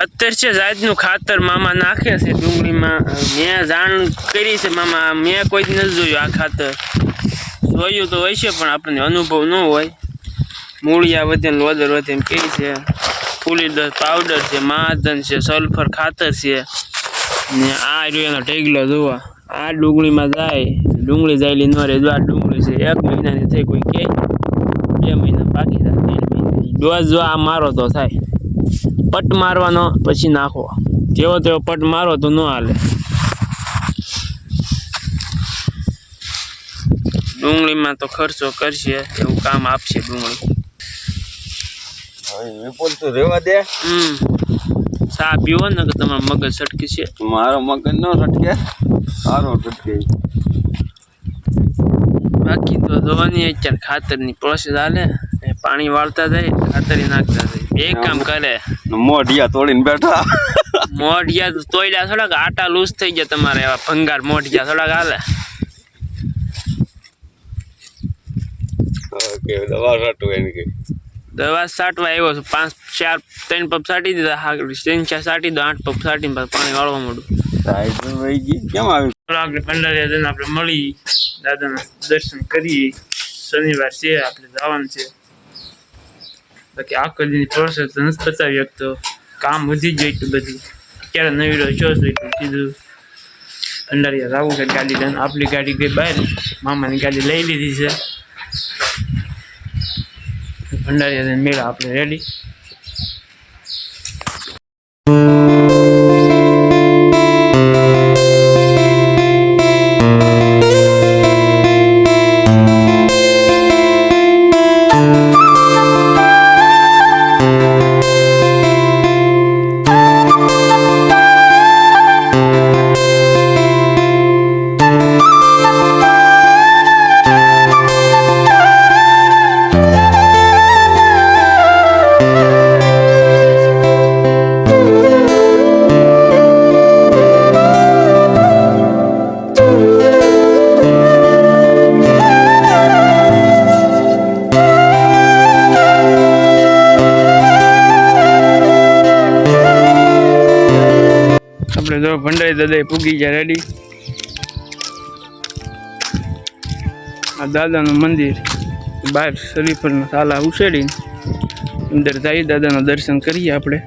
અત્યારે છે જાતનું ખાતર મામા નાખે છે ડુંગળીમાં. મેં જાણ કરી છે મામા, મેં કોઈ નથી જોયું આ ખાતર. જોયું તો હોય છે પણ આપણને અનુભવ ન હોય. મૂળિયા વધે લોદર વધે એમ કહે છે. ફૂલી દસ પાવડર છે માધન છે સલ્ફર ખાતર છે. ને આ રહ્યો એનો ઢેગલો જોવા. આ ડુંગળીમાં જાય. ડુંગળી જાયલી ન રહે. જો આ ડુંગળી છે, એક મહિનાની થઈ કોઈ કે બે મહિના બાકી થાય ડોઝ જો આ મારો તો થાય. પટ મારવાનો પછી નાખો. જેવો તેવો પટ મારો તો ન હાલે. ડુંગળીમાં તો ખર્ચો કરશે એવું કામ આપશે ડુંગળી. વિપુલ તું રેવા દે. હમ. ચા પીવો ને કે તમારો મગજ સટકી છે. મારો મગજ નો સટકે. સારો સટકે. બાકી તો જોવાની અત્યારે ખાતરની પ્રોસેસ હાલે. પાણી વાળતા જાય ખાતરી નાખતા જાય. બે કામ કરે. મોઢિયા તોડીને બેઠા. મોઢિયા તો તોયલા થોડાક આટા લૂઝ થઈ ગયા તમારે એવા ભંગાર મોઢિયા થોડાક હાલે. દવા છાંટું એને કે. દવા છાંટવા આવ્યો છું. પાંચ ચાર ત્રણ પપ સાટી દીધા. ત્રણ ચાર સાટી દો આઠ પપ સાટી પાણી વાળવા માંડું. વહી ગઈ. કેમ આવી? આપણે પંડરિયા જઈને આપણે મળી દાદાના દર્શન કરીએ. શનિવાર છે આપણે જવાનું છે. બાકી આ કરીને પ્રોસેસ બતાવી શકતો. કામ વધી જાય એટલું બધું. ક્યારે નવી રહ્યો છો એટલું કીધું. ભંડારીયા જવું છે ગાડી લઈને. આપણી ગાડી ગઈ બહાર. મામાની ગાડી લઈ લીધી છે. ભંડારીયા મેળા આપણે રેડી આપણે જો ભંડારી દાદા પૂગી ગયા રેડી આ દાદાનું મંદિર બહાર શરીફળના તાલા ઉછેડીને અંદર જાય દાદાના દર્શન કરીએ આપણે.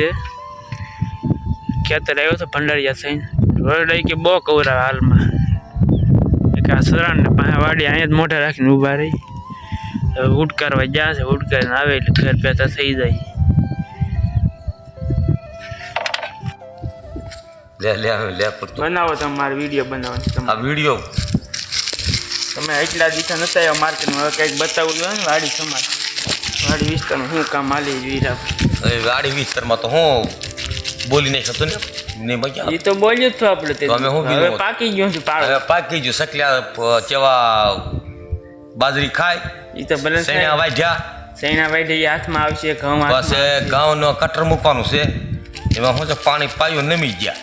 છે. ખેતર આવ્યો તો ભંડારીયા થઈને. રોડ કે બહુ કવરાવે હાલમાં. એક આ સરાણને પાસે વાડી અહીંયા જ મોઢા રાખીને ઊભા રહી. હવે ઉડકારવા ગયા છે ઉડકારીને આવે એટલે ઘર પેતા થઈ જાય. લે લે હવે લે પડતું બનાવો તમે મારે વીડિયો બનાવવાનો છે આ તમારે. વીડિયો. તમે એટલા દીઠા નતા આવ્યા માર્કેટમાં હવે કંઈક બતાવવું જોઈએ ને વાડી તમારે. વાડી વિસ્તારમાં શું કામ માલી વીરા વાડી વિસ્તારમાં તો હું બોલી નહીં શકતો ને? ને એ તો બોલ્યું જ તો આપણે તે અમે હું હવે પાકી ગયો છું પાડો. હવે પાકી ગયું સકલ્યા કેવા બાજરી ખાય એ તો ભલે સૈણા વાઢ્યા. સૈના વાઢ્યા એ હાથમાં આવશે ઘઉં બસ એ ઘઉંનો કટર મૂકવાનું છે. એમાં શું છે પાણી પાયું નમી ગયા.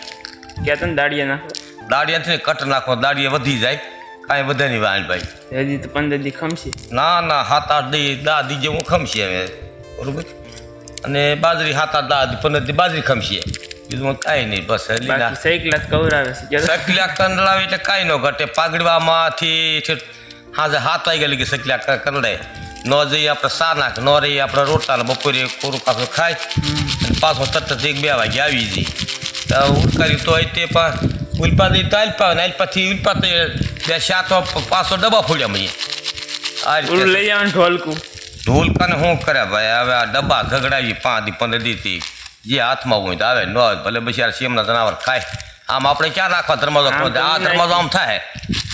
ક્યાં ને દાડિયા નાખો દાડિયાથી કટર નાખો દાડિયા વધી જાય. કાંઈ વધે નહીં વાણ ભાઈ. હજી તો પંદર દી ખમશે. ના ના સાત આઠ દી દા દી જેવું ખમશે હવે. બરોબર? અને બાજરી સાત આઠ દા દી પંદર દી બાજરી ખમશે. બીજું કાંઈ નહીં બસ ક્લાસ કવરાવે છે કહેતો કંડલાવે એટલે કાંઈ ન ઘટે. પાઘડવામાંથી હાજર હાજે હાથ આવી ગયેલી કે સકલા કંડાય ન જઈએ આપણે સા નાખ ન રહીએ આપણે રોટલા બપોરે કોરું પાછું ખાય અને પાછો તરત એક બે વાગે આવી જઈએ. તો ઉડકારી તો તે પણ ને અલ્પાથી ઉલપા બે સાતો પાછો ડબ્બા ફોડ્યા મેં આ ઓલું લઈ આવવાનું ઢોલકું. ઢોલ કને શું કરે ભાઈ? હવે આ ડબ્બા ગગડાવી પાંચ દી પંદર દીથી જે હાથમાં હોય તો આવે ન આવે ભલે આ સીમના જનાવર ખાય. આમ આપણે ક્યાં રાખવા ધર્માજો આ ધર્માજો આમ થાય.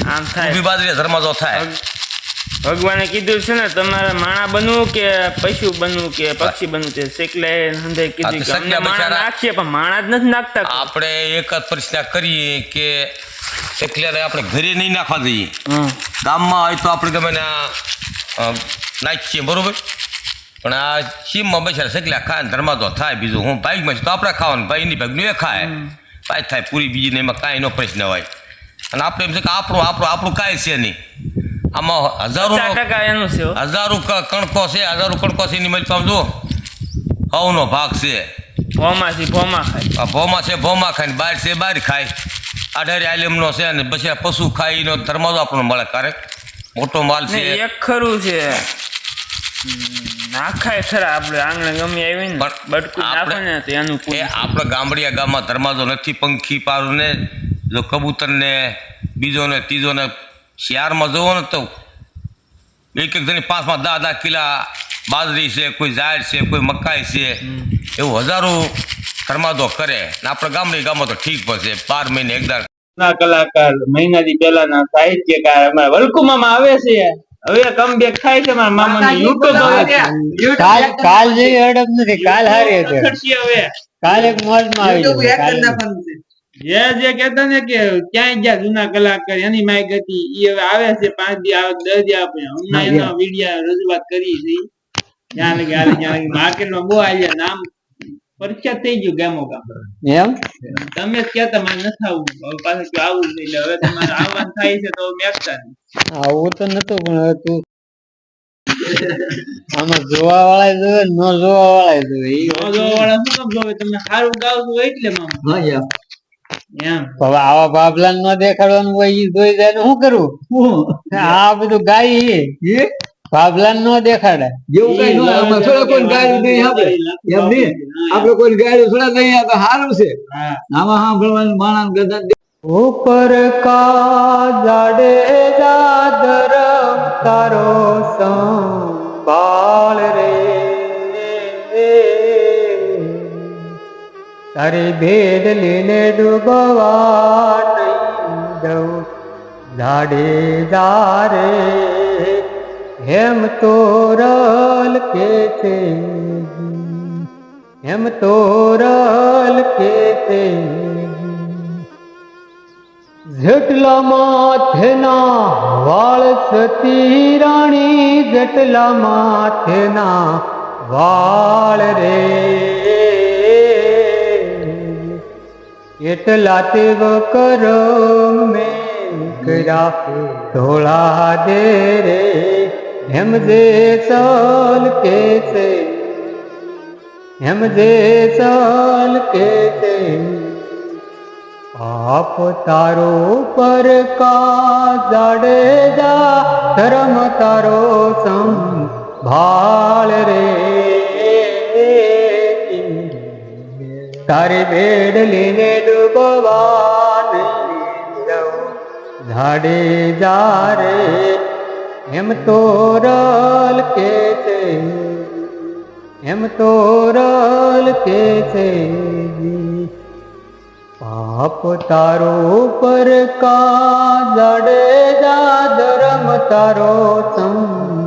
આમ થાય. ઊભી બાજરી ધર્માજો થાય. ભગવાને કીધું છે ને તમારે માણા બનવું કે પશુ બનવું કે પક્ષી બનવું છે? શેકલે હંધે કીધું કે અમને માણા નાખીએ પણ માણા જ નથી નાખતા આપણે એક જ પ્રશ્ન કરીએ કે શેકલે આપણે ઘરે નહીં નાખવા દઈએ. ગામમાં હોય તો આપણે ગમે નાખીએ બરોબર? પણ આ સીમમાં બેસાડ શેકલા ખાય ધર્મા તો થાય બીજું. હું ભાઈમાં છે તો આપણે ખાવાનું ભાઈ ની ભાગનું એ ખાય. ભાઈ થાય પૂરી બીજી ને એમાં કાંઈ નો પ્રશ્ન હોય. અને આપણે એમ છે કે આપણું આપણું આપણું કાંઈ છે નહીં. આમાં હજારો ટકા એનું છે. હજારો કણકો છે હજારો કણકો છે એની મળી જુઓ હવનો ભાગ છે. ભોમાંથી ભોમા ખાય. ભોમાં છે ભોમા ખાય ને બહાર છે બહાર ખાય. અઢારે આલિમનો છે અને પછી આ પશુ ખાય એનો ધર્માદો આપણને મળે ક્યારેક મોટો માલ છે. એક ખરું છે. નાખાય ખરા આપણે આંગણે ગમે આવી ને બટકું નાખો ને તો એનું એ પૂરું. આપણા ગામડિયા ગામમાં ધર્માદો નથી પંખી પારું ને જો કબૂતરને બીજો ને ત્રીજો ને શિયાળમાં જુઓ ને તો એક એક જણી પાંચમાં દા દા કિલા બાજરી છે કોઈ ઝાડ છે કોઈ મકાઈ છે એવું હજારો ધર્માદો કરે. ને આપણા ગામડી ગામમાં તો ઠીક પડશે બાર મહિને એકદાર ના કલાકાર મહિનાથી પહેલાના સાહિત્યકાર અમારા વલકુમામાં આવે છે. હવે કમબેક થાય છે મારા મામાનું યુટ્યુબ કાલ કાલ જેવી હડપ નથી કાલ હારી હતી. કાલ એક મોજમાં આવી કાલ જે જે કેતા ને કે ક્યાંય ગયા જૂના કલાકાર એની માય ગતિ એ હવે આવે છે પાંચ દી આવે દસ દી આવે. હમણાં એના વિડિયા રજૂઆત કરી હતી ત્યાં લગી હાલે ત્યાં લગી. માર્કેટમાં બહુ આવ્યા નામ પ્રખ્યાત થઈ ગયું ગામો ગામ. એમ? તમે જ કહેતા મારે નથી આવવું. હવે પાછું તું આવું નહીં. એટલે હવે તમારે આવવાનું થાય છે તો મેકતા આવું તો નતું પણ હવે તું આમાં જોવા વાળા જોવે ન જોવા. વાળા જોવે ન જોવા વાળા શું કામ જોવે? તમે સારું ગાવ છો એટલે મામા એમ હવે આવા બાબલા ન દેખાડવાનું હોય ઈ જોઈ જાય શું કરવું આ બધું ગાય. બાબલા ન દેખાડે. જેવું કઈ આમાં થોડા કોઈ ગાળ્યું નહીં આપણે એમ નહીં? આપણે કોઈ ગાળ્યું થોડા નહીં આપણે તો સારું છે. આમાં સાંભળવાનું માણસ ગદા ઉપર કા જાડે જાદરમ તારો સંભાળ રે. તારી ભેદ લીને ડૂબવા નહીં દઉં જારે હેમ તોરલ કે છે હેમ તોરલ કે છે જેટલા માથેના વાળ સતી રાણી જેટલા માથેના વાળ રે. એટલા તેવ કરો મેં કર્યા ધોળા દે રે. હેમ દે સલ કે છે. હેમ દે ચાલ કે છે. આપ તારો પર કા જાડેજા ધર્મ તારો સંભાળ રે. તારી બેડ લીને ડૂબવાન ઝાડે જારે એમ તોરલ કે છે. એમ તોરલ કે છે. પાપ તારો પર કા જડે જા, ધર્મ તારો સંભાળ